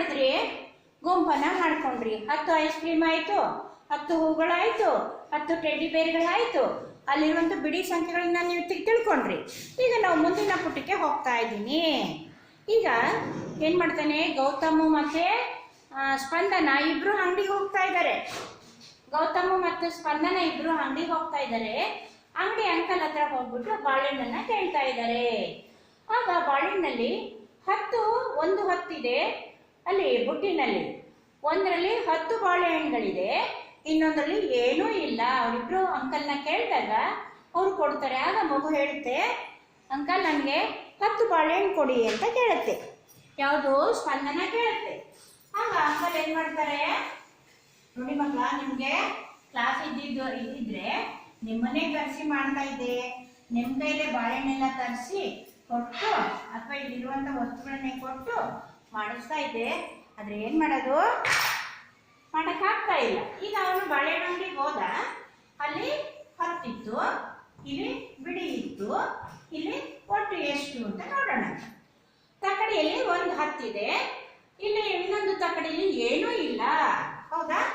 ಮಾಡಿದ್ರಿ? ಗುಂಪನ್ನ ಮಾಡ್ಕೊಂಡ್ರಿ. ಹತ್ತು ಐಸ್ ಕ್ರೀಮ್ ಆಯಿತು, ಹತ್ತು ಹೂಗಳಾಯಿತು ಹತ್ತು ಟೆಡ್ಡಿ ಬೇರ್ಗಳಾಯಿತು ಅಲ್ಲಿರುವಂಥ ಬಿಡಿ ಸಂಖ್ಯೆಗಳನ್ನ ನೀವು ತಿಳ್ಕೊಂಡ್ರಿ. ಈಗ ನಾವು ಮುಂದಿನ ಪುಟಕ್ಕೆ ಹೋಗ್ತಾ ಇದ್ದೀನಿ. ಈಗ ಏನು ಮಾಡ್ತಾನೆ? ಗೌತಮು ಮತ್ತು ಸ್ಪಂದನ ಇಬ್ಬರು ಅಂಗಡಿಗೆ ಹೋಗ್ತಾ ಇದ್ದಾರೆ ಗೌತಮ ಮತ್ತು ಸ್ಪಂದನ ಇಬ್ಬರು ಅಂಗಡಿಗೆ ಹೋಗ್ತಾ ಇದ್ದಾರೆ ಅಂಗಡಿ ಅಂಕಲ್ ಹತ್ರ ಹೋಗ್ಬಿಟ್ಟು ಬಾಳೆಹಣ್ಣನ್ನ ಕೇಳ್ತಾ ಇದ್ದಾರೆ ಆಗ ಬಾಳೆಹಣ್ಣಲ್ಲಿ ಹತ್ತು, ಒಂದು ಹತ್ತಿದೆ. ಅಲ್ಲಿ ಬುಟ್ಟಿನಲ್ಲಿ. ಒಂದರಲ್ಲಿ ಹತ್ತು ಬಾಳೆಹಣ್ಣುಗಳಿದೆ, ಇನ್ನೊಂದರಲ್ಲಿ ಏನೂ ಇಲ್ಲ. ಅವರಿಬ್ರು ಅಂಕಲ್ನ ಕೇಳಿದಾಗ ಅವ್ರು ಕೊಡ್ತಾರೆ. ಆಗ ಮಗು ಹೇಳುತ್ತೆ, ಅಂಕಲ್, ನನಗೆ ಹತ್ತು ಬಾಳೆಹಣ್ಣು ಕೊಡಿ ಅಂತ ಕೇಳುತ್ತೆ. ಯಾವುದು ಸ್ಪಂದನ ಕೇಳುತ್ತೆ. ಆಗ ಅಂಕಲ್ ಏನು ಮಾಡ್ತಾರೆ, ನೋಡಿ ಮಕ್ಕಳ, ನಿಮಗೆ ಕ್ಲಾಸ್ ಇದ್ದಿದ್ದು, ಇದ್ದಿದ್ರೆ ನಿಮ್ಮನೆ ಕರೆಸಿ ಮಾಡ್ತಾ ಇದ್ದೆ. ನಿಮ್ಮ ಕೈಲೇ ಬಾಳೆಹಣ್ಣೆಲ್ಲ ತರಿಸಿ ಕೊಟ್ಟು, ಅಥವಾ ಇಲ್ಲಿರುವಂಥ ವಸ್ತುಗಳನ್ನೇ ಕೊಟ್ಟು ಮಾಡಿಸ್ತಾ ಇದ್ದೆ. ಆದರೆ ಏನು ಮಾಡೋದು? ಮಾಡೋಕ್ಕಾಗ್ತಾ ಇಲ್ಲ. ಈಗ ಅವನು ಬಾಳೆ ಅಂಗಡಿಗೆ ಹೋದ. ಅಲ್ಲಿ ಹತ್ತಿತ್ತು. ಇಲ್ಲಿ ಬಿಡಿ ಇತ್ತು. ಇಲ್ಲಿ ಒಟ್ಟು ಎಷ್ಟು ಅಂತ ನೋಡೋಣ. ತಕ್ಕಡಿಯಲ್ಲಿ ಒಂದು ಹತ್ತಿದೆ. ಇಲ್ಲಿ ಇನ್ನೊಂದು ತಕ್ಕಡಿಯಲ್ಲಿ ಏನೂ ಇಲ್ಲ. ಹೌದಾ?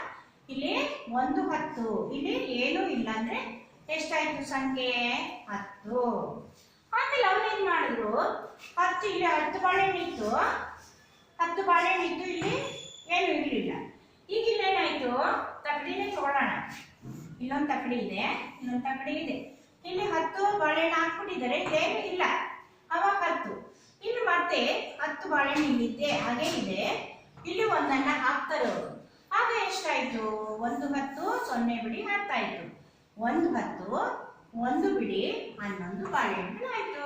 ಇಲ್ಲಿ ಒಂದು ಹತ್ತು. ಇಲ್ಲಿ ಏನೂ ಇಲ್ಲ ಅಂದ್ರೆ ಎಷ್ಟಾಯ್ತು ಸಂಖ್ಯೆ? ಹತ್ತು. ಆಮೇಲೆ ಅವ್ರು ಏನ್ ಮಾಡಿದ್ರು? ಹತ್ತು, ಇಲ್ಲಿ ಹತ್ತು ಬಾಳೆಹಣ್ಣು ಇತ್ತು ಹತ್ತು ಬಾಳೆಹಣ್ಣು ಇತ್ತು ಇಲ್ಲಿ ಏನು ಇರಲಿಲ್ಲ. ಈಗ ಇಲ್ಲೇನಾಯ್ತು ತಕಡಿನೇ ತಗೊಳ್ಳೋಣ. ಇಲ್ಲೊಂದು ತಕಡಿ ಇದೆ, ಇನ್ನೊಂದು ತಕಡಿ ಇದೆ. ಇಲ್ಲಿ ಹತ್ತು ಬಾಳೆಹಣ್ಣು ಹಾಕ್ಬಿಟ್ಟಿದ್ದಾರೆ ಇಲ್ಲೇನು ಇಲ್ಲ. ಅವಾಗ ಹತ್ತು. ಇಲ್ಲಿ ಮತ್ತೆ ಹತ್ತು ಬಾಳೆಹಣ್ಣು ಇಲ್ಲಿದ್ದೆ, ಹಾಗೆ ಇದೆ. ಇಲ್ಲಿ ಒಂದನ್ನ ಹಾಕ್ತಾರೆ ಅವರು. ಆಗ ಎಷ್ಟಾಯ್ತು? ಒಂದು ಹತ್ತು, ಸೊನ್ನೆ ಬಿಡಿ ಹತ್ತಾಯ್ತು ಒಂದು ಹತ್ತು, ಒಂದು ಬಿಡಿ ಹನ್ನೊಂದು ಬಾಳೆಹಣ್ಣು ಆಯ್ತು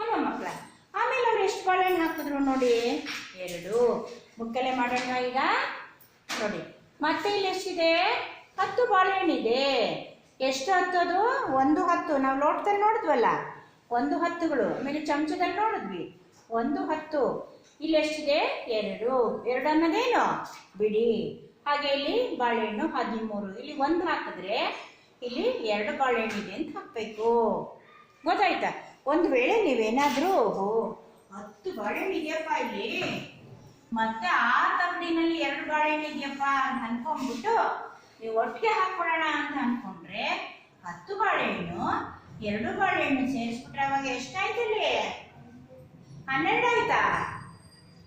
ಅಲ್ಲ ಮಕ್ಕಳ. ಆಮೇಲೆ ಅವ್ರು ಎಷ್ಟು ಬಾಳೆಹಣ್ಣು ಹಾಕಿದ್ರು ನೋಡಿ? ಎರಡು. ಮುಕ್ಕಲೆ ಮಾಡೋಣ ಈಗ. ನೋಡಿ, ಮತ್ತೆ ಇಲ್ಲಿ ಎಷ್ಟಿದೆ? ಹತ್ತು ಬಾಳೆಹಣ್ಣಿದೆ. ಎಷ್ಟು ಹತ್ತದು ಒಂದು ಹತ್ತು. ನಾವು ಲೋಟದಲ್ಲಿ ನೋಡಿದ್ವಲ್ಲ? ಒಂದು ಹತ್ತುಗಳು. ಆಮೇಲೆ ಚಮಚದಲ್ಲಿ ನೋಡಿದ್ವಿ. ಒಂದು ಹತ್ತು. ಇಲ್ಲಿ ಎಷ್ಟಿದೆ? ಎರಡು. ಎರಡು ಅನ್ನೋದೇನು? ಬಿಡಿ. ಹಾಗೆ ಇಲ್ಲಿ ಬಾಳೆಹಣ್ಣು ಹದಿಮೂರು. ಇಲ್ಲಿ ಒಂದು ಹಾಕಿದ್ರೆ ಇಲ್ಲಿ ಎರಡು ಬಾಳೆಹಣ್ಣು ಇದೆ ಅಂತ ಹಾಕ್ಬೇಕು. ಗೊತ್ತಾಯ್ತಾ? ಒಂದು ವೇಳೆ ನೀವೇನಾದರೂ ಹತ್ತು ಬಾಳೆಹಣ್ಣು ಇದೆಯಪ್ಪ ಇಲ್ಲಿ. ಮತ್ತೆ ಆ ತಗಡಿನಲ್ಲಿ ಎರಡು ಬಾಳೆಹಣ್ಣು ಇದೆಯಪ್ಪ ಅಂತ ಅನ್ಕೊಂಡ್ಬಿಟ್ಟು ನೀವು ಒಟ್ಟಿಗೆ ಹಾಕ್ಬಿಡೋಣ ಅಂತ ಅನ್ಕೊಂಡ್ರೆ ಹತ್ತು ಬಾಳೆಹಣ್ಣು, ಎರಡು ಬಾಳೆಹಣ್ಣು ಸೇರಿಸ್ಬಿಟ್ರೆ ಅವಾಗ ಎಷ್ಟಾಯ್ತು ಇಲ್ಲಿ? ಹನ್ನೆರಡು ಆಯ್ತಾ?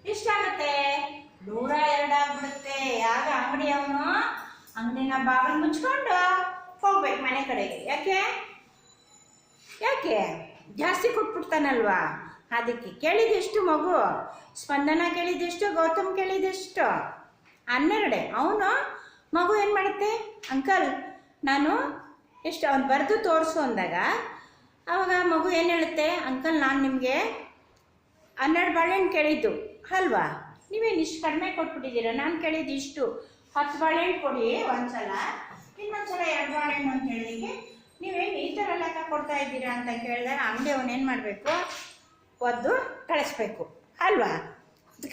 ಎಷ್ಟಾಗುತ್ತೆ? ನೂರ ಎರಡು ಆಗ್ಬಿಡುತ್ತೆ. ಆಗ ಅಂಗಡಿ ಅವನು? ಅಂಗಡಿನ ಬಾಗಿಲು ಮುಚ್ಕೊಂಡು ಹೋಗ್ಬೇಕು ಮನೆ ಕಡೆಗೆ. ಯಾಕೆ? ಯಾಕೆ? ಜಾಸ್ತಿ ಕೊಟ್ಬಿಡ್ತಾನಲ್ವಾ? ಅದಕ್ಕೆ ಕೇಳಿದೆಷ್ಟು ಮಗು? ಸ್ಪಂದನ ಕೇಳಿದೆಷ್ಟು, ಗೌತಮ್ ಕೇಳಿದೆಷ್ಟು? ಹನ್ನೆರಡೆ. ಅವನು ಮಗು ಏನು ಮಾಡುತ್ತೆ? ಅಂಕಲ್, ನಾನು ಎಷ್ಟು, ಅವ್ನು ಬರೆದು ತೋರಿಸು ಅಂದಾಗ, ಅವಾಗ ಮಗು ಏನು ಹೇಳುತ್ತೆ? ಅಂಕಲ್, ನಾನು ನಿಮಗೆ ಹನ್ನೆರಡು ಬಾಳೆಹಣ್ಣು ಕೇಳಿದ್ದು. ಅಲ್ವಾ? ನೀವೇನು ಇಷ್ಟು ಕಡಿಮೆ ಕೊಟ್ಬಿಟ್ಟಿದ್ದೀರ? ನಾನು ಕೇಳಿದ್ದು ಇಷ್ಟು. ಹತ್ತು ಬಾಳೆಹಣ್ಣು ಕೊಡಿ, ಒಂದ್ಸಲ. ಇನ್ನೊಂದ್ಸಲ ಎರಡು ಬಾಳೆಹಣ್ಣು ಅಂತ ಹೇಳಿದಕ್ಕೆ ನೀವೇನು ಈ ಥರ ಲೆಕ್ಕ ಕೊಡ್ತಾ ಇದ್ದೀರಾ ಅಂತ ಕೇಳಿದಾಗ ಅಂಗಡಿ ಅವನು ಏನು ಮಾಡಬೇಕು? ಒದ್ದು ಕಳಿಸ್ಬೇಕು. ಅಲ್ವಾ?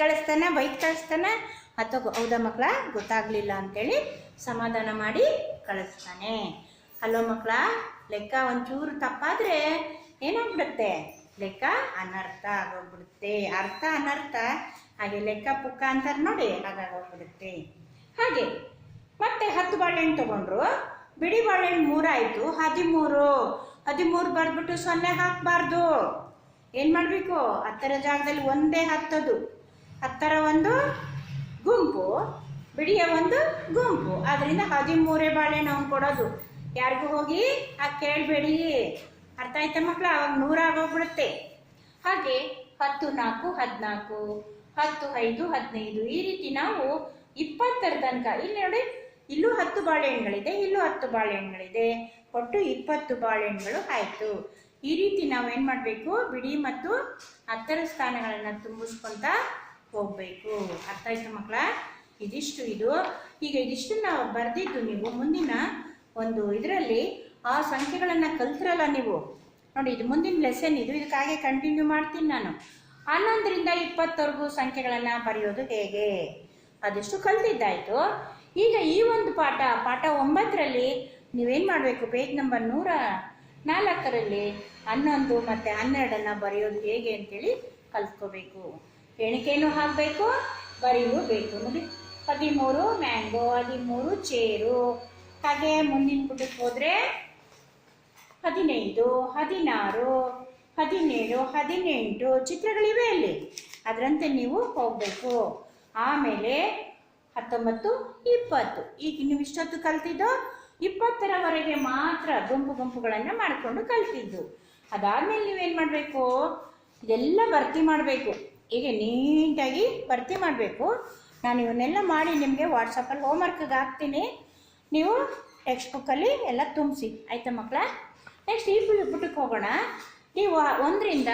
ಕಳಿಸ್ತಾನೆ ಬೈಕ್ ಕಳಿಸ್ತಾನೆ, ಅಥವಾ ಹೌದಾ ಮಕ್ಕಳ ಗೊತ್ತಾಗಲಿಲ್ಲ ಅಂತೇಳಿ ಸಮಾಧಾನ ಮಾಡಿ ಕಳಿಸ್ತಾನೆ. ಹಲೋ ಮಕ್ಕಳ ಲೆಕ್ಕ ಒಂಚೂರು ತಪ್ಪಾದರೆ ಏನಾಗ್ಬಿಡುತ್ತೆ? ಲೆಕ್ಕ ಅನರ್ಥ ಆಗೋಗ್ಬಿಡುತ್ತೆ. ಅರ್ಥ ಅನರ್ಥ. ಹಾಗೆ ಲೆಕ್ಕ ಪುಕ್ಕ ಅಂತಾರೆ ನೋಡಿ ಹಾಗಾಗೋಗ್ಬಿಡುತ್ತೆ ಹಾಗೆ, ಮತ್ತೆ ಹತ್ತು ಬಾಳೆಹಣ್ಣು ತಗೊಂಡ್ರು. ಬಿಡಿ ಬಾಳೆ ಮೂರಾಯಿತು, ಹದಿಮೂರು. ಹದಿಮೂರು ಬರ್ಬಿಟ್ಟು ಸೊನ್ನೆ ಹಾಕಬಾರ್ದು. ಏನು ಮಾಡಬೇಕು? ಹತ್ತರ ಜಾಗದಲ್ಲಿ ಒಂದೇ ಹತ್ತದು. ಹತ್ತರ ಒಂದು ಗುಂಪು, ಬಿಡಿಯ ಒಂದು ಗುಂಪು. ಅದರಿಂದ ಹದಿಮೂರೇ ಬಾಳೆಹಣ್ಣು ಅವ್ನು ಕೊಡೋದು. ಯಾರಿಗೂ ಹೋಗಿ ಆ ಕೇಳಬೇಡಿ. ಅರ್ಥ ಆಯ್ತಾ ಮಕ್ಕಳು ಅವಾಗ ನೂರ ಆಗೋಗ್ಬಿಡುತ್ತೆ. ಹಾಗೆ ಹತ್ತು ನಾಲ್ಕು, ಹದಿನಾಲ್ಕು, ಹತ್ತು ಐದು, ಹದಿನೈದು, ಈ ರೀತಿ ನಾವು ಇಪ್ಪತ್ತರ ತನಕ, ಇಲ್ಲಿ ನೋಡಿ ಇಲ್ಲೂ ಹತ್ತು ಬಾಳೆಹಣ್ಣುಗಳಿದೆ, ಇಲ್ಲೂ ಹತ್ತು ಬಾಳೆಹಣ್ಣುಗಳಿದೆ. ಒಟ್ಟು ಇಪ್ಪತ್ತು ಬಾಳೆಹಣ್ಣುಗಳು ಆಯಿತು. ಈ ರೀತಿ ನಾವು ಏನು ಮಾಡಬೇಕು? ಬಿಡಿ ಮತ್ತು ಹತ್ತರ ಸ್ಥಾನಗಳನ್ನು ತುಂಬಿಸ್ಕೊಂತ ಹೋಗಬೇಕು. ಅರ್ಥ ಆಯ್ತು ಮಕ್ಕಳ ಇದಿಷ್ಟು ಇದು. ಈಗ ಇದಿಷ್ಟು ನಾವು ಬರೆದಿದ್ದು ನೀವು ಮುಂದಿನ ಒಂದು ಇದರಲ್ಲಿ ಆ ಸಂಖ್ಯೆಗಳನ್ನು ಕಲ್ತಿರಲ್ಲ ನೀವು. ನೋಡಿ, ಇದು ಮುಂದಿನ ಲೆಸನ್ ಇದು. ಇದಕ್ಕಾಗೆ ಕಂಟಿನ್ಯೂ ಮಾಡ್ತೀನಿ ನಾನು. ಹನ್ನೊಂದರಿಂದ ಇಪ್ಪತ್ತವರೆಗೂ ಸಂಖ್ಯೆಗಳನ್ನು ಬರೆಯೋದು ಹೇಗೆ? ಅದೆಷ್ಟು ಕಲ್ತಿದ್ದಾಯಿತು. ಈಗ ಈ ಒಂದು ಪಾಠ ಪಾಠ ಒಂಬತ್ತರಲ್ಲಿ ನೀವೇನು ಮಾಡಬೇಕು? ಪೇಜ್ ನಂಬರ್ ನೂರ ನಾಲ್ಕರಲ್ಲಿ ಹನ್ನೊಂದು ಮತ್ತು ಹನ್ನೆರಡನ್ನು ಬರೆಯೋದು ಹೇಗೆ ಅಂತೇಳಿ ಕಲ್ತ್ಕೋಬೇಕು. ಎಣಿಕೆನೂ ಹಾಕಬೇಕು ಬರೆಯಬೇಕು ನೋಡಿ ಹದಿಮೂರು ಮ್ಯಾಂಗೋ, ಹದಿಮೂರು ಚೇರು. ಹಾಗೆ ಮುಂದಿನ ಪುಟಕ್ಕೆ ಹೋದರೆ ಹದಿನೈದು, ಹದಿನಾರು, ಹದಿನೇಳು, ಹದಿನೆಂಟು ಚಿತ್ರಗಳಿವೆ ಅಲ್ಲಿ. ಅದರಂತೆ ನೀವು ಹೋಗಬೇಕು. ಆಮೇಲೆ ಹತ್ತೊಂಬತ್ತು, ಇಪ್ಪತ್ತು. ಈಗ ನೀವು ಇಷ್ಟೊತ್ತು ಕಲ್ತಿದ್ದು ಇಪ್ಪತ್ತರವರೆಗೆ ಮಾತ್ರ ಗುಂಪು ಗುಂಪುಗಳನ್ನು ಮಾಡಿಕೊಂಡು ಕಲ್ತಿದ್ದು. ಅದಾದಮೇಲೆ ನೀವೇನು ಮಾಡಬೇಕು? ಇದೆಲ್ಲ ಭರ್ತಿ ಮಾಡಬೇಕು. ಈಗ ನೀಟಾಗಿ ಭರ್ತಿ ಮಾಡಬೇಕು. ನಾನು ಇವನ್ನೆಲ್ಲ ಮಾಡಿ ನಿಮಗೆ ವಾಟ್ಸಪ್ಪಲ್ಲಿ ಹೋಮ್ವರ್ಕಿಗೆ ಹಾಕ್ತೀನಿ. ನೀವು ಟೆಕ್ಸ್ಟ್ ಬುಕ್ಕಲ್ಲಿ ಎಲ್ಲ ತುಂಬಿಸಿ. ಆಯ್ತಾ ಮಕ್ಕಳ ನೆಕ್ಸ್ಟ್ ಈ ಪುಟ- ಪುಟಕ್ಕೆ ಹೋಗೋಣ. ನೀವು ಒಂದರಿಂದ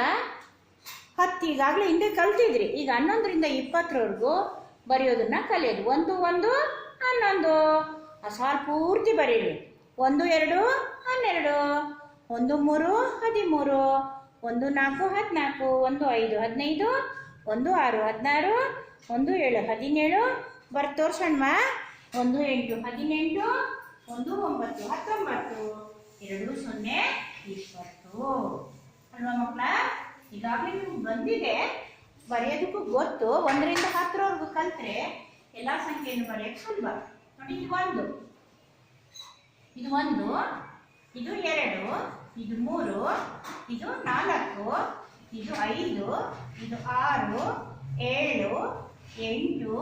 ಹತ್ತು ಈಗಾಗಲೇ ಹಿಂದೆ ಕಲ್ತಿದ್ರಿ. ಈಗ ಹನ್ನೊಂದರಿಂದ ಇಪ್ಪತ್ತರವರೆಗೂ ಬರೆಯೋದನ್ನ ಕಲಿಯೋದು. ಒಂದು ಒಂದು, ಹನ್ನೊಂದು. ಆ ಸಾಲು ಪೂರ್ತಿ ಬರೀರಿ. ಒಂದು, ಎರಡು, ಹನ್ನೆರಡು. ಒಂದು, ಮೂರು, ಹದಿಮೂರು. ಒಂದು, ನಾಲ್ಕು, ಹದಿನಾಲ್ಕು. ಒಂದು, ಐದು, ಹದಿನೈದು. ಒಂದು, ಆರು, ಹದಿನಾರು. ಒಂದು, ಏಳು, ಹದಿನೇಳು. ಬರ್ ತೋರ್ಸಣ್ಣ ಒಂದು, ಎಂಟು, ಹದಿನೆಂಟು. ಒಂದು, ಒಂಬತ್ತು, ಹತ್ತೊಂಬತ್ತು. ಎರಡು, ಸೊನ್ನೆ, ಇಪ್ಪತ್ತು. ಅಲ್ವಾ ಮಕ್ಕಳ? ಈಗಾಗಲೇ ನಿಮ್ಗೆ ಬಂದಿದೆ. ಬರೆಯೋದಕ್ಕೂ ಗೊತ್ತು. ಒಂದರಿಂದ ಹತ್ತರವರೆಗೂ ಕಲ್ತ್ರೆ ಎಲ್ಲ ಸಂಖ್ಯೆಯನ್ನು ಬರೆಯೋಕ್ಕೆ ಸುಲಭ. ನೋಡಿ, ಇದು ಒಂದು. ಇದು ಒಂದು, ಇದು ಎರಡು, ಇದು ಮೂರು, ಇದು ನಾಲ್ಕು, ಇದು ಐದು, ಇದು ಆರು, ಏಳು, ಎಂಟು,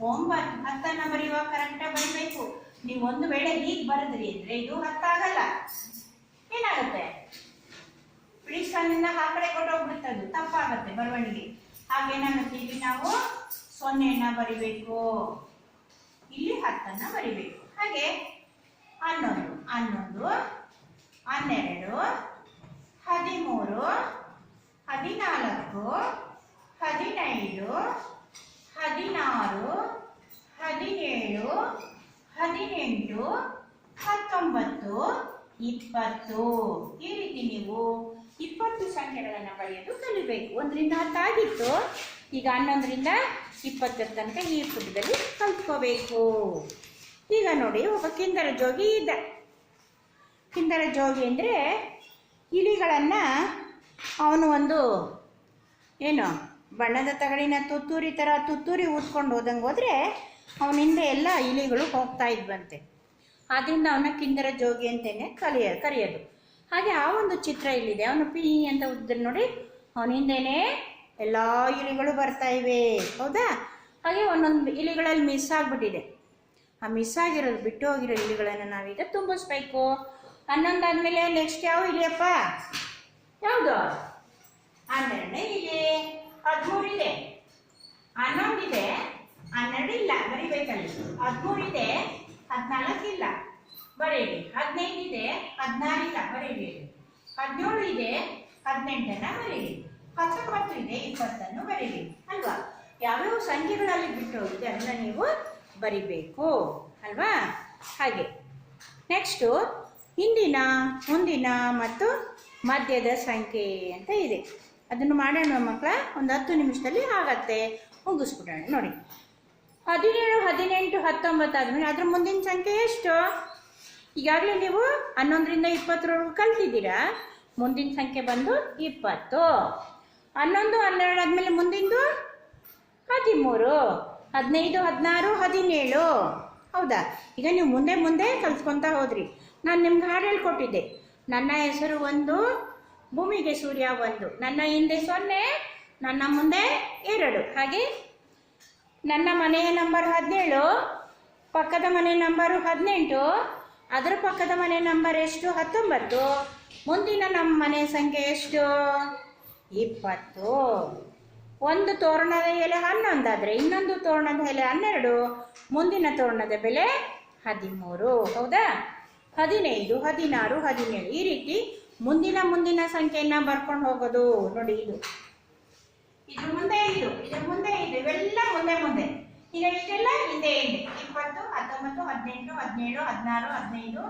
ಒಂಬತ್ತು. ಹತ್ತನ್ನು ಬರೆಯುವಾಗ ಕರೆಕ್ಟಾಗಿ ಬರೀಬೇಕು. ನೀವು ಒಂದು ವೇಳೆ ಹೀಗೆ ಬರೆದ್ರಿ ಅಂದರೆ ಇದು ಹತ್ತಾಗಲ್ಲ. ಏನಾಗುತ್ತೆ? ಬಿಡಿಸ್ತಾನಿಂದ ಆ ಕಡೆ ಕೊಟ್ಟು ಅದು ತಪ್ಪಾಗತ್ತೆ ಬರವಣಿಗೆ. ಹಾಗೇನಾಗುತ್ತೆ ಇಲ್ಲಿ ನಾವು ಸೊನ್ನೆಯನ್ನ ಬರಿಬೇಕು. ಇಲ್ಲಿ ಹತ್ತನ್ನ ಬರಿಬೇಕು. ಹಾಗೆ ಹನ್ನೊಂದು ಹನ್ನೊಂದು, ಹನ್ನೆರಡು, ಹದಿಮೂರು, ಹದಿನಾಲ್ಕು, ಹದಿನೈದು, ಹದಿನಾರು, ಹದಿನೇಳು, ಹದಿನೆಂಟು, ಹತ್ತೊಂಬತ್ತು, ಇಪ್ಪತ್ತು. ಈ ರೀತಿ ನೀವು ಇಪ್ಪತ್ತು ಸಂಖ್ಯೆಗಳನ್ನು ಬರೆಯೋದು ಕಲಿಬೇಕು. ಒಂದರಿಂದ ಹತ್ತಾಗಿತ್ತು ಈಗ ಹನ್ನೊಂದರಿಂದ ಇಪ್ಪತ್ತರ ತನಕ ಈ ಪುಟದಲ್ಲಿ ಕಲ್ತ್ಕೋಬೇಕು. ಈಗ ನೋಡಿ, ಒಬ್ಬ ಕಿಂದರ ಜೋಗಿ ಇದ್ದ. ಕಿಂದರ ಜೋಗಿ ಅಂದರೆ ಇಲಿಗಳನ್ನು ಅವನು ಒಂದು ಏನು, ಬಣ್ಣದ ತಗಡಿನ ತುತ್ತೂರಿ ಥರ ತುತ್ತೂರಿ ಊದ್ಕೊಂಡು ಹೋದಂಗೆ ಹೋದರೆ ಅವನ ಹಿಂದೆ ಎಲ್ಲ ಇಲಿಗಳು ಹೋಗ್ತಾ ಇದ್ವಂತೆ. ಆದ್ದರಿಂದ ಅವನ ಕಿಂದರ ಜೋಗಿ ಅಂತಲೇ ಕಲಿಯ, ಕರೆಯೋದು. ಹಾಗೆ ಆ ಒಂದು ಚಿತ್ರ ಇಲ್ಲಿದೆ. ಅವನು ಪಿ ಅಂತ ಉದ್ದ ನೋಡಿ ಅವನ ಹಿಂದೆನೇ ಎಲ್ಲ ಇಲಿಗಳು ಬರ್ತಾ ಇವೆ. ಹೌದಾ? ಹಾಗೆ ಒಂದೊಂದು ಇಲಿಗಳಲ್ಲಿ ಮಿಸ್ ಆಗಿಬಿಟ್ಟಿದೆ. ಆ ಮಿಸ್ ಆಗಿರೋದು ಬಿಟ್ಟು ಹೋಗಿರೋ ಇಲಿಗಳನ್ನು ನಾವೀಗ ತುಂಬಿಸ್ಬೇಕು. ಹನ್ನೊಂದಾದ್ಮೇಲೆ ನೆಕ್ಸ್ಟ್ ಯಾವ ಇಲಿಯಪ್ಪ? ಯಾವುದು? ಹನ್ನೆರಡನೇ ಇಲಿ. ಹದಿಮೂರು ಇದೆ ಹನ್ನೊಂದಿದೆ. ಹನ್ನೆರಡು ಇಲ್ಲ, ಬರಿಬೇಕಲ್ಲಿ. ಹದಿಮೂರು ಇದೆ ಹದಿನಾಲ್ಕು ಇಲ್ಲ. ಬರೀರಿ ಹದಿನೈದು ಇದೆ ಹದಿನಾರು ಇಲ್ಲ ಬರೀರಿ ಹದಿನೇಳು ಇದೆ, ಹದಿನೆಂಟನ್ನ ಬರೀರಿ ಹತ್ತೊಂಬತ್ತು ಇದೆ, ಇಪ್ಪತ್ತನ್ನು ಬರೀರಿ ಅಲ್ವಾ? ಯಾವ್ಯಾವ ಸಂಖ್ಯೆಗಳಲ್ಲಿ ಬಿಟ್ಟು ಹೋಗಿದೆ ಅದನ್ನ ನೀವು ಬರಿಬೇಕು. ಅಲ್ವಾ? ಹಾಗೆ. ನೆಕ್ಸ್ಟು ಹಿಂದಿನ, ಮುಂದಿನ ಮತ್ತು ಮಧ್ಯದ ಸಂಖ್ಯೆ ಅಂತ ಇದೆ. ಅದನ್ನು ಮಾಡೋಣ ಮಕ್ಕಳ, ಒಂದು ಹತ್ತು ನಿಮಿಷದಲ್ಲಿ ಆಗತ್ತೆ. ಮುಗಿಸ್ಬಿಡೋಣ, ನೋಡಿ. ಹದಿನೇಳು, ಹದಿನೆಂಟು ಹತ್ತೊಂಬತ್ತು ಆದಮೇಲೆ ಅದ್ರ ಮುಂದಿನ ಸಂಖ್ಯೆ ಎಷ್ಟು? ಈಗಾಗಲೇ ನೀವು ಹನ್ನೊಂದರಿಂದ ಇಪ್ಪತ್ತರವರೆಗೂ ಕಲ್ತಿದ್ದೀರಾ? ಮುಂದಿನ ಸಂಖ್ಯೆ ಬಂದು ಇಪ್ಪತ್ತು. ಹನ್ನೊಂದು, ಹನ್ನೆರಡು ಆದಮೇಲೆ ಮುಂದಿಂದು ಹದಿಮೂರು. ಹದಿನೈದು, ಹದಿನಾರು, ಹದಿನೇಳು. ಹೌದಾ? ಈಗ ನೀವು ಮುಂದೆ ಮುಂದೆ ಕಲ್ತ್ಕೊತಾ ಹೋದ್ರಿ. ನಾನು ನಿಮ್ಗೆ ಹಾಡು ಹೇಳ್ಕೊಟ್ಟಿದ್ದೆ. ನನ್ನ ಹೆಸರು ಒಂದು, ಭೂಮಿಗೆ ಸೂರ್ಯ ಒಂದು. ನನ್ನ ಹಿಂದೆ ಸೊನ್ನೆ, ನನ್ನ ಮುಂದೆ ಎರಡು. ಹಾಗೆ ನನ್ನ ಮನೆಯ ನಂಬರ್ ಹದಿನೇಳು, ಪಕ್ಕದ ಮನೆ ನಂಬರು ಹದಿನೆಂಟು ಅದರ ಪಕ್ಕದ ಮನೆ ನಂಬರ್ ಎಷ್ಟು? ಹತ್ತೊಂಬತ್ತು. ಮುಂದಿನ ನಮ್ಮ ಮನೆ ಸಂಖ್ಯೆ ಎಷ್ಟು? ಇಪ್ಪತ್ತು. ಒಂದು ತೋರಣದ ಎಲೆ ಹನ್ನೊಂದಾದರೆ ಇನ್ನೊಂದು ತೋರಣದ ಎಲೆ ಹನ್ನೆರಡು. ಮುಂದಿನ ತೋರಣದ ಬೆಲೆ ಹದಿಮೂರು. ಹೌದಾ? ಹದಿನೈದು, ಹದಿನಾರು, ಹದಿನೇಳು. ಈ ರೀತಿ ಮುಂದಿನ ಮುಂದಿನ ಸಂಖ್ಯೆಯನ್ನು ಬರ್ಕೊಂಡು ಹೋಗೋದು. ನೋಡಿ ಇದು. ಇದ್ರ ಮುಂದೆ ಇದು, ಇದ್ರ ಮುಂದೆ ಇದು. ಇವೆಲ್ಲ ಮುಂದೆ ಮುಂದೆ. ಈಗ ಇಷ್ಟೆಲ್ಲ ಇದೆ. ಇದೆ ಇಪ್ಪತ್ತು, ಹತ್ತೊಂಬತ್ತು, ಹದಿನೆಂಟು, ಹದಿನೇಳು, ಹದಿನಾರು, ಹದಿನೈದು,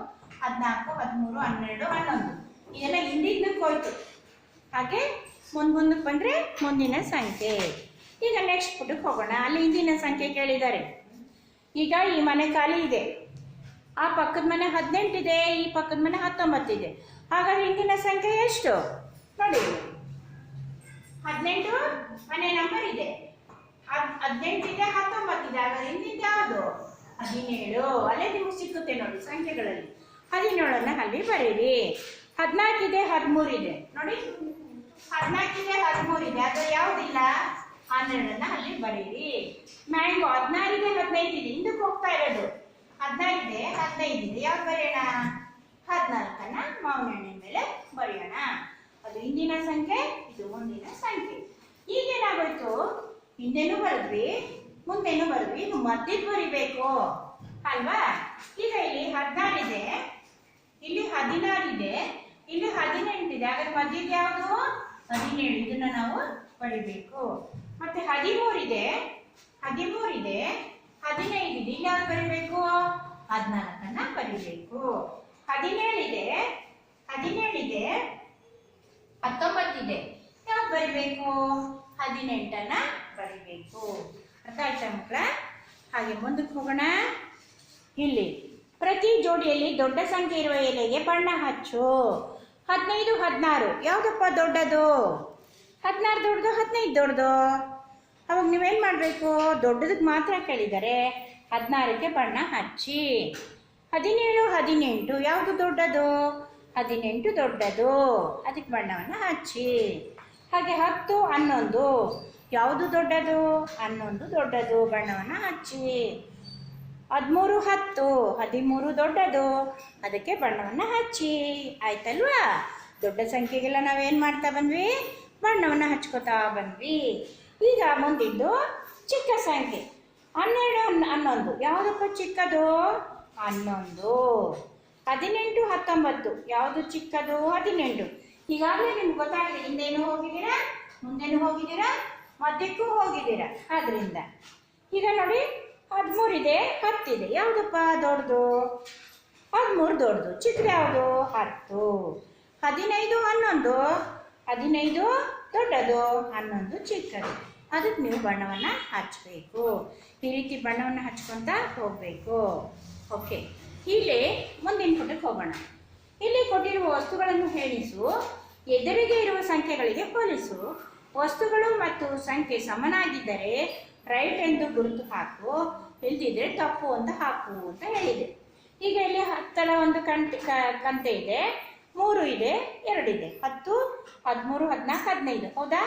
ಹದಿನಾಲ್ಕು, ಹದಿಮೂರು, ಹನ್ನೆರಡು, ಹನ್ನೊಂದು. ಇದೆಲ್ಲ ಹಿಂದಿದ್ದಕ್ಕೆ ಹೋಯ್ತು. ಹಾಗೆ ಮುಂದೆ ಮುಂದಕ್ಕೆ ಬಂದರೆ ಮುಂದಿನ ಸಂಖ್ಯೆ. ಈಗ ನೆಕ್ಸ್ಟ್ ಪುಟಕ್ಕೆ ಹೋಗೋಣ. ಅಲ್ಲಿ ಹಿಂದಿನ ಸಂಖ್ಯೆ ಕೇಳಿದ್ದಾರೆ. ಈಗ ಈ ಮನೆ ಖಾಲಿ ಇದೆ. ಆ ಪಕ್ಕದ ಮನೆ ಹದಿನೆಂಟಿದೆ, ಈ ಪಕ್ಕದ ಮನೆ ಹತ್ತೊಂಬತ್ತಿದೆ. ಹಾಗಾದ್ರೆ ಹಿಂದಿನ ಸಂಖ್ಯೆ ಎಷ್ಟು? ನೋಡಿ. ಹದಿನೆಂಟು ಮನೆ ನಂಬರ್ ಇದೆ. ಹದ್- ಹತ್ತೊಂಬತ್ತಿದೆ. ಆಗ ಹಿಂದಿನ ಯಾವುದು ಹದಿನೇಳು. ಅಲ್ಲೇ ನಿಮ್ಗೆ ಸಿಕ್ಕುತ್ತೆ ನೋಡಿ ಸಂಖ್ಯೆಗಳಲ್ಲಿ. ಹದಿನೇಳನ್ನ ಅಲ್ಲಿ ಬರೀರಿ. ಹದಿನಾಲ್ಕಿದೆ, ಹದಿಮೂರಿದೆ. ನೋಡಿ. ಹದಿನಾಲ್ಕಿದೆ, ಹದಿಮೂರಿದೆ. ಅದು ಯಾವುದಿಲ್ಲ? ಹನ್ನೆರಡನ್ನ ಅಲ್ಲಿ ಬರೀರಿ. ಮ್ಯಾಂಗೋ, ಹದಿನಾರಿದೆ, ಹದಿನೈದಿದೆ. ಹಿಂದಕ್ಕೆ ಹೋಗ್ತಾ ಇರೋದು. ಹದಿನಾರಿದೆ ಹದಿನೈದಿದೆ. ಯಾವ್ದು ಬರೆಯೋಣ? ಹದಿನಾಲ್ಕನ್ನ ಮಾವಿನ ಮೇಲೆ ಬರೆಯೋಣ. ಅದು ಹಿಂದಿನ ಸಂಖ್ಯೆ, ಇದು ಮುಂದಿನ ಸಂಖ್ಯೆ. ಈಗೇನಾಗೋಯ್ತು ಹಿಂದೆನೂ ಬರೆದ್ವಿ? ಮುಂದೆನೂ ಬರೆದ್ವಿ? ಮಧ್ಯದ ಬರಿಬೇಕು. ಅಲ್ವಾ? ಈಗ ಇಲ್ಲಿ ಹದಿನಾರಿದೆ ಇಲ್ಲಿ ಹದಿನಾರಿದೆ ಇಲ್ಲಿ ಹದಿನೆಂಟಿದೆ ಹಾಗಾದ್ರೆ ಮಧ್ಯದ ಯಾವುದು? ಹದಿನೇಳು. ಇದನ್ನ ನಾವು ಬರಿಬೇಕು. ಮತ್ತೆ ಹದಿಮೂರಿದೆ ಹದಿಮೂರಿದೆ ಹದಿನೈದಿದೆ ಇಲ್ಲಿ ಯಾವ್ದು ಬರಿಬೇಕು? ಹದಿನಾಲ್ಕನ್ನ ಬರಿಬೇಕು. ಹದಿನೇಳಿದೆ ಹದಿನೇಳಿದೆ ಹತ್ತೊಂಬತ್ತಿದೆ ಯಾವ್ದು ಬರಿಬೇಕು? ಹದಿನೆಂಟನ್ನ ಬರಿಬೇಕು ಅರ್ಥ ಆಯ್ತಾ ಮಕ್ಕಳ ಹಾಗೆ ಮುಂದಕ್ಕೆ ಹೋಗೋಣ. ಇಲ್ಲಿ, ಪ್ರತಿ ಜೋಡಿಯಲ್ಲಿ ದೊಡ್ಡ ಸಂಖ್ಯೆ ಇರುವ ಎಲೆಗೆ ಬಣ್ಣ ಹಚ್ಚು. ಹದಿನೈದು, ಹದಿನಾರು. ಯಾವುದಪ್ಪ ದೊಡ್ಡದು? ಹದಿನಾರು ದೊಡ್ಡದು, ಹದಿನೈದು ದೊಡ್ಡದು? ಅವಾಗ ನೀವೇನು ಮಾಡಬೇಕು? ದೊಡ್ಡದಕ್ಕೆ ಮಾತ್ರ ಕೇಳಿದರೆ ಹದಿನಾರಕ್ಕೆ ಬಣ್ಣ ಹಚ್ಚಿ. ಹದಿನೇಳು, ಹದಿನೆಂಟು. ಯಾವುದು ದೊಡ್ಡದು? ಹದಿನೆಂಟು ದೊಡ್ಡದು. ಅದಕ್ಕೆ ಬಣ್ಣವನ್ನು ಹಚ್ಚಿ. ಹಾಗೆ ಹತ್ತು, ಹನ್ನೊಂದು. ಯಾವುದು ದೊಡ್ಡದು? ಹನ್ನೊಂದು ದೊಡ್ಡದು, ಬಣ್ಣವನ್ನು ಹಚ್ಚಿ. ಹದಿಮೂರು ಹತ್ತು, ಹದಿಮೂರು ದೊಡ್ಡದು, ಅದಕ್ಕೆ ಬಣ್ಣವನ್ನು ಹಚ್ಚಿ. ಆಯ್ತಲ್ವಾ? ದೊಡ್ಡ ಸಂಖ್ಯೆಗೆಲ್ಲ ನಾವೇನು ಮಾಡ್ತಾ ಬಂದ್ವಿ? ಬಣ್ಣವನ್ನು ಹಚ್ಕೋತಾ ಬಂದ್ವಿ. ಈಗ ಮುಂದಿದ್ದು ಚಿಕ್ಕ ಸಂಖ್ಯೆ. ಹನ್ನೆರಡು ಹನ್ನ ಹನ್ನೊಂದು. ಯಾವುದಪ್ಪ ಚಿಕ್ಕದು? ಹನ್ನೊಂದು. ಹದಿನೆಂಟು, ಹತ್ತೊಂಬತ್ತು. ಯಾವುದು ಚಿಕ್ಕದು? ಹದಿನೆಂಟು. ಈಗಾಗಲೇ ನಿಮ್ಗೆ ಗೊತ್ತಾಗಿದೆ ಹಿಂದೇನು ಹೋಗಿದ್ದೀರಾ? ಮುಂದೇನು ಹೋಗಿದ್ದೀರಾ? ಮಧ್ಯಕ್ಕೂ ಹೋಗಿದ್ದೀರಾ. ಆದ್ರಿಂದ. ಈಗ ನೋಡಿ ಹದಿಮೂರಿದೆ ಹತ್ತಿದೆ ಯಾವುದಪ್ಪ? ದೊಡ್ಡದು. ಹದಿಮೂರು ದೊಡ್ಡದು. ಚಿತ್ರ ಯಾವುದು? ಹತ್ತು. ಹದಿನೈದು, ಹನ್ನೊಂದು. ಹದಿನೈದು, ದೊಡ್ಡದು. ಹನ್ನೊಂದು, ಚಿಕ್ಕದು. ಅದಕ್ಕೆ ನೀವು ಬಣ್ಣವನ್ನು ಹಚ್ಚಬೇಕು ಈ ರೀತಿ ಬಣ್ಣವನ್ನು ಹಚ್ಕೊತ ಹೋಗಬೇಕು. ಓಕೆ. ಇಲ್ಲಿ ಮುಂದಿನ ಪುಟಕ್ಕೆ ಹೋಗೋಣ. ಇಲ್ಲಿ ಕೊಟ್ಟಿರುವ ವಸ್ತುಗಳನ್ನು ಹೇಳಿಸು. ಎದುರಿಗೆ ಇರುವ ಸಂಖ್ಯೆಗಳಿಗೆ ಹೋಲಿಸು. ವಸ್ತುಗಳು ಮತ್ತು ಸಂಖ್ಯೆ ಸಮನಾಗಿದ್ದರೆ ರೈಟ್ ಎಂದು ಗುರುತು ಹಾಕು, ಇಲ್ದಿದ್ರೆ ತಪ್ಪು ಅಂತ ಹಾಕು ಅಂತ ಹೇಳಿದೆ. ಈಗ ಇಲ್ಲಿ ಹತ್ತರ ಒಂದು ಕಂತೆ ಕಂತೆ ಇದೆ. ಮೂರು ಇದೆ ಎರಡಿದೆ ಹತ್ತು, ಹದಿಮೂರು, ಹದಿನಾಲ್ಕು, ಹದಿನೈದು. ಹೌದಾ?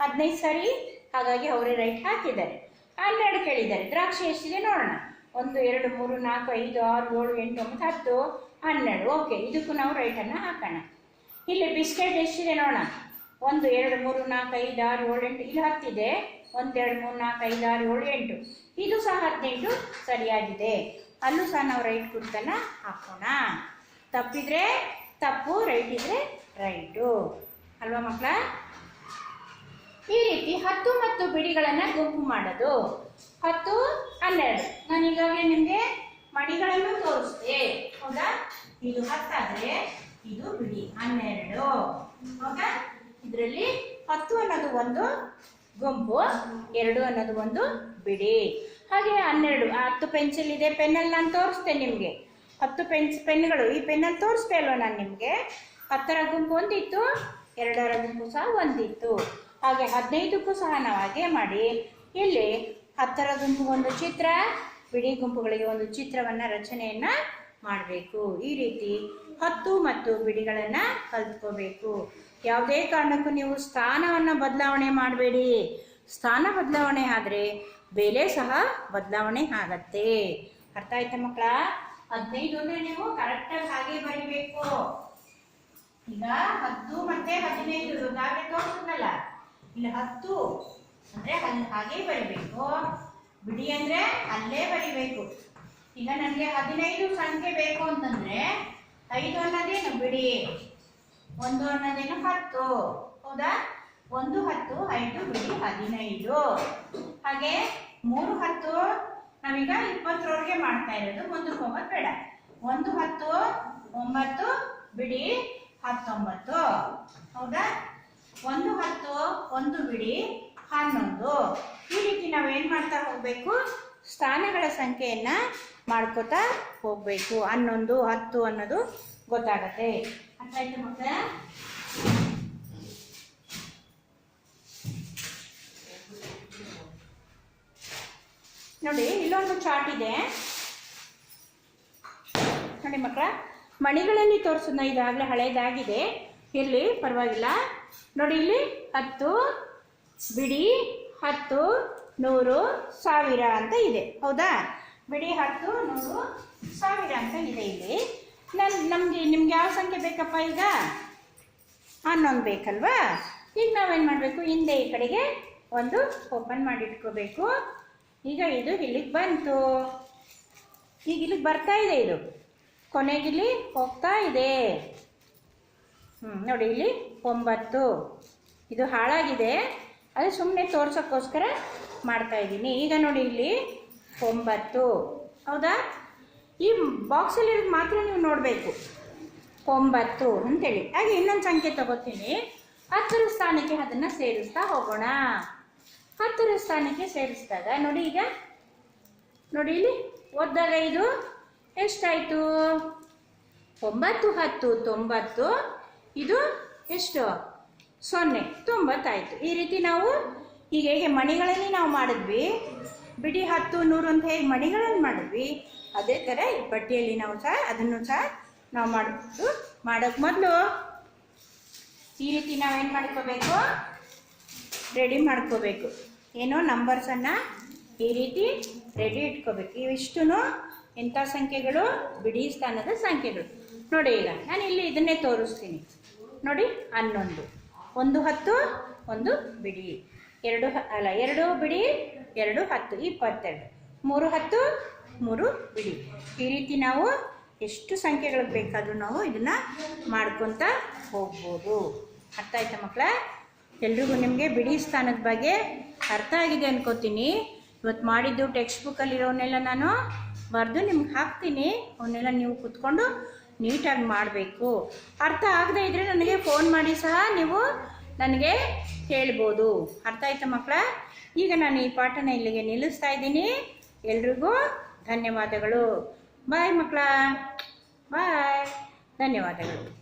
ಹದಿನೈದು ಸರಿ? ಹಾಗಾಗಿ ಅವರೇ ರೈಟ್ ಹಾಕಿದ್ದಾರೆ. ಹನ್ನೆರಡು ಕೇಳಿದ್ದಾರೆ. ದ್ರಾಕ್ಷಿ ಎಷ್ಟಿದೆ ನೋಡೋಣ. ಒಂದು, ಎರಡು, ಮೂರು, ನಾಲ್ಕು, ಐದು, ಆರು, ಏಳು, ಎಂಟು, ಒಂಬತ್ತು, ಹತ್ತು, ಹನ್ನೆರಡು. ಓಕೆ ಇದಕ್ಕೂ ನಾವು ರೈಟನ್ನು ಹಾಕೋಣ. ಇಲ್ಲಿ ಬಿಸ್ಕೆಟ್ ಎಷ್ಟಿದೆ ನೋಡೋಣ. ಒಂದು, ಎರಡು, ಮೂರು, ನಾಲ್ಕು, ಐದು, ಆರು ಏಳೆಂಟು ಇಲ್ಲಿ ಹತ್ತಿದೆ. ಒಂದು, ಎರಡು, ಮೂರು, ನಾಲ್ಕು, ಐದು, ಆರು, ಏಳು, ಎಂಟು. ಇದು ಸಹ ಹದಿನೆಂಟು ಸರಿಯಾಗಿದೆ. ಅಲ್ಲೂ ಸಹ ನಾವು ರೈಟ್ ಗುರುತನ್ನು ಹಾಕೋಣ. ತಪ್ಪಿದ್ರೆ ತಪ್ಪು ರೈಟ್ ಇದ್ರೆ ರೈಟು. ಅಲ್ವಾ ಮಕ್ಕಳ? ಈ ರೀತಿ ಹತ್ತು ಮತ್ತು ಬಿಡಿಗಳನ್ನು ಗುಂಪು ಮಾಡೋದು. ಹತ್ತು, ಹನ್ನೆರಡು. ನಾನು ಈಗಾಗಲೇ ನಿಮಗೆ ಮಡಿಗಳನ್ನು ತೋರಿಸಿದೆ. ಹೌದಾ? ಇದು ಹತ್ತಾದರೆ, ಇದು ಬಿಡಿ. ಹನ್ನೆರಡು. ಹೌದಾ ಇದರಲ್ಲಿ ಹತ್ತು ಅನ್ನೋದು ಒಂದು ಗುಂಪು ಎರಡು ಅನ್ನೋದು ಒಂದು ಬಿಡಿ. ಹಾಗೆ ಹನ್ನೆರಡು ಹತ್ತು ಪೆನ್ಸಿಲ್ ಇದೆ, ಪೆನ್ನಲ್ಲಿ ನಾನು ತೋರಿಸ್ತೆ ನಿಮಗೆ. ಹತ್ತು ಪೆನ್ಸ್ ಪೆನ್ಗಳು ಈ ಪೆನ್ನಲ್ಲಿ ತೋರಿಸ್ತೆ ಅಲ್ವಾ ನಾನು ನಿಮಗೆ? ಹತ್ತರ ಗುಂಪು ಒಂದಿತ್ತು, ಎರಡರ ಗುಂಪು ಸಹ ಒಂದಿತ್ತು. ಹಾಗೆ ಹದಿನೈದಕ್ಕೂ ಸಹ ನಾವು ಹಾಗೆ ಮಾಡಿ. ಇಲ್ಲಿ ಹತ್ತರ ಒಂದು ಚಿತ್ರ, ಬಿಡಿ ಗುಂಪುಗಳಿಗೆ ಒಂದು ಚಿತ್ರವನ್ನು ರಚನೆಯನ್ನು ಮಾಡಬೇಕು. ಈ ರೀತಿ ಹತ್ತು ಮತ್ತು ಬಿಡಿಗಳನ್ನು ಕಲ್ತ್ಕೋಬೇಕು. ಯಾವುದೇ ಕಾರಣಕ್ಕೂ ನೀವು ಸ್ಥಾನವನ್ನು ಬದಲಾವಣೆ ಮಾಡಬೇಡಿ. ಸ್ಥಾನ ಬದಲಾವಣೆ ಆದರೆ ಬೆಲೆ ಸಹ ಬದಲಾವಣೆ ಆಗತ್ತೆ. ಅರ್ಥ ಆಯ್ತಾ ಮಕ್ಕಳ? ಹದಿನೈದು ಅಂದರೆ ನೀವು ಕರೆಕ್ಟಾಗಿ ಹಾಗೆ ಬರಿಬೇಕು. ಈಗ ಹತ್ತು ಮತ್ತೆ ಹದಿನೈದು ಈಗಾಗಲೇ ತೋರಿಸಿದ್ನಲ್ಲ? ಇಲ್ಲಿ ಹತ್ತು ಅಂದ್ರೆ ಅಲ್ಲಿ ಹಾಗೆ ಬರಿಬೇಕು. ಬಿಡಿ ಅಂದ್ರೆ ಅಲ್ಲೇ ಬರಿಬೇಕು. ಈಗ ನನಗೆ ಹದಿನೈದು ಸಂಖ್ಯೆ ಬೇಕು ಅಂತಂದ್ರೆ ಐದು ಅನ್ನೋದೇನು ಬಿಡಿ? ಒಂದು ಅನ್ನೋದೇನು ಹತ್ತು? ಹೌದಾ? ಒಂದು ಹತ್ತು, ಐದು, ಬಿಡಿ, ಹದಿನೈದು. ಹಾಗೆ ಮೂರು ಹತ್ತು, ನಾವೀಗ ಇಪ್ಪತ್ತರವರೆಗೆ ಮಾಡ್ತಾ ಇರೋದು ಒಂದು ಹೋಗೋದು ಬೇಡ. ಒಂದು ಹತ್ತು, ಒಂಬತ್ತು, ಬಿಡಿ, ಹತ್ತೊಂಬತ್ತು. ಹೌದಾ? ಒಂದು ಹತ್ತು, ಒಂದು ಬಿಡಿ, ಹನ್ನೊಂದು. ಈ ರೀತಿ ನಾವು ಏನು ಮಾಡ್ತಾ ಹೋಗಬೇಕು? ಸ್ಥಾನಗಳ ಸಂಖ್ಯೆಯನ್ನು ಮಾಡ್ಕೋತಾ ಹೋಗಬೇಕು. ಹನ್ನೊಂದು, ಹತ್ತು ಅನ್ನೋದು ಗೊತ್ತಾಗತ್ತೆ. ನೋಡಿ, ಇಲ್ಲೊಂದು ಚಾರ್ಟ್ ಇದೆ. ನೋಡಿ ಮಕ್ಕಳ ಮಣಿಗಳಲ್ಲಿ ತೋರಿಸೋಣ ಇದಾಗಲೇ ಹಳೇದಾಗಿದೆ. ಇಲ್ಲಿ ಪರವಾಗಿಲ್ಲ. ನೋಡಿ ಇಲ್ಲಿ, ಹತ್ತು ಬಿಡಿ, ಹತ್ತು ನೂರು ಸಾವಿರ ಅಂತ ಇದೆ. ಹೌದಾ? ಬಿಡಿ, ಹತ್ತು ನೂರು ಸಾವಿರ ಅಂತ ಇದೆ ಇಲ್ಲಿ. ನಾನು ನಮಗೆ ನಿಮ್ಗೆ ಯಾವ ಸಂಖ್ಯೆ ಬೇಕಪ್ಪ ಈಗ? ಹನ್ನೊಂದು ಬೇಕಲ್ವಾ? ಈಗ ನಾವೇನು ಮಾಡಬೇಕು? ಹಿಂದೆ ಈ ಕಡೆಗೆ ಒಂದು ಓಪನ್ ಮಾಡಿಟ್ಕೋಬೇಕು. ಈಗ ಇದು ಇಲ್ಲಿಗೆ ಬಂತು. ಈಗ ಇಲ್ಲಿಗೆ ಬರ್ತಾ ಇದೆ ಇದು. ಕೊನೆಗಿಲ್ಲಿ ಹೋಗ್ತಾ ಇದೆ. ಹ್ಞೂ ನೋಡಿ ಇಲ್ಲಿ ಒಂಬತ್ತು. ಇದು ಹಾಳಾಗಿದೆ. ಅದು ಸುಮ್ಮನೆ ತೋರ್ಸೋಕ್ಕೋಸ್ಕರ ಮಾಡ್ತಾ ಇದ್ದೀನಿ ಈಗ ನೋಡಿ ಇಲ್ಲಿ ಒಂಬತ್ತು. ಹೌದಾ? ಈ ಬಾಕ್ಸಲ್ಲಿರೋದು ಮಾತ್ರ ನೀವು ನೋಡಬೇಕು. ಒಂಬತ್ತು ಅಂತೇಳಿ. ಹಾಗೆ ಇನ್ನೊಂದು ಸಂಖ್ಯೆ ತಗೋತೀನಿ. ಹತ್ತರ ಸ್ಥಾನಕ್ಕೆ ಅದನ್ನು ಸೇರಿಸ್ತಾ ಹೋಗೋಣ. ಹತ್ತರ ಸ್ಥಾನಕ್ಕೆ ಸೇರಿಸಿದಾಗ ನೋಡಿ ಈಗ. ನೋಡಿ ಇಲ್ಲಿ. ಒದ್ದಾಗ ಇದು ಎಷ್ಟಾಯಿತು? ಒಂಬತ್ತು, ಹತ್ತು, ತೊಂಬತ್ತು. ಇದು ಎಷ್ಟು? ಸೊನ್ನೆ. ತೊಂಬತ್ತಾಯಿತು. ಈ ರೀತಿ ನಾವು ಈಗ ಹೇಗೆ ಮಣಿಗಳಲ್ಲಿ ನಾವು ಮಾಡಿದ್ವಿ. ಬಿಡಿ ಹತ್ತು, ನೂರು ಅಂತ ಹೇಗೆ ಮಣಿಗಳಲ್ಲಿ ಮಾಡಿದ್ವಿ. ಅದೇ ಥರ ಈ ಪಟ್ಟಿಯಲ್ಲಿ ನಾವು ಸಹ ಅದನ್ನು ಸಹ ನಾವು ಮಾಡಿಬಿಟ್ಟು ಮಾಡೋಕ್ಕೆ ಮೊದಲು ಈ ರೀತಿ ನಾವೇನು ಮಾಡ್ಕೋಬೇಕು? ರೆಡಿ ಮಾಡ್ಕೋಬೇಕು. ಏನೋ? ನಂಬರ್ಸನ್ನು ಈ ರೀತಿ ರೆಡಿ ಇಟ್ಕೋಬೇಕು. ಇವಿಷ್ಟು ಎಂಥ ಸಂಖ್ಯೆಗಳು? ಬಿಡಿ ಸ್ಥಾನದ ಸಂಖ್ಯೆಗಳು. ನೋಡಿ ಈಗ ನಾನು ಇಲ್ಲಿ ಇದನ್ನೇ ತೋರಿಸ್ತೀನಿ. ನೋಡಿ ಹನ್ನೊಂದು. ಒಂದು ಹತ್ತು, ಒಂದು ಬಿಡಿ. ಎರಡು ಅಲ್ಲ, ಎರಡು ಬಿಡಿ, ಎರಡು ಹತ್ತು, ಇಪ್ಪತ್ತೆರಡು. ಮೂರು ಹತ್ತು ಮೂರು ಬಿಡಿ. ಈ ರೀತಿ ನಾವು ಎಷ್ಟು ಸಂಖ್ಯೆಗಳಿಗೆ ಬೇಕಾದರೂ ನಾವು ಇದನ್ನು ಮಾಡ್ಕೊತ ಹೋಗ್ಬೋದು. ಅರ್ಥ ಆಯ್ತಾ ಮಕ್ಕಳ? ಎಲ್ರಿಗೂ ನಿಮಗೆ ಬಿಡಿ ಸ್ಥಾನದ ಬಗ್ಗೆ ಅರ್ಥ ಆಗಿದೆ ಅನ್ಕೋತೀನಿ. ಇವತ್ತು ಮಾಡಿದ್ದು ಟೆಕ್ಸ್ಟ್ ಬುಕ್ಕಲ್ಲಿರೋನೆಲ್ಲ ನಾನು ಬರೆದು ನಿಮ್ಗೆ ಹಾಕ್ತೀನಿ. ಅವನ್ನೆಲ್ಲ ನೀವು ಕೂತ್ಕೊಂಡು ನೀಟಾಗಿ ಮಾಡಬೇಕು. ಅರ್ಥ ಆಗದೇ ಇದ್ದರೆ ನನಗೆ ಫೋನ್ ಮಾಡಿ ಸಹ ನೀವು ನನಗೆ ಹೇಳ್ಬೋದು. ಅರ್ಥ ಆಯ್ತಾ ಮಕ್ಕಳ? ಈಗ ನಾನು ಈ ಪಾಠನ ಇಲ್ಲಿಗೆ ನಿಲ್ಲಿಸ್ತಾ ಇದ್ದೀನಿ. ಎಲ್ರಿಗೂ ಧನ್ಯವಾದಗಳು. ಬಾಯ್ ಮಕ್ಕಳ. ಬಾಯ್ ಧನ್ಯವಾದಗಳು.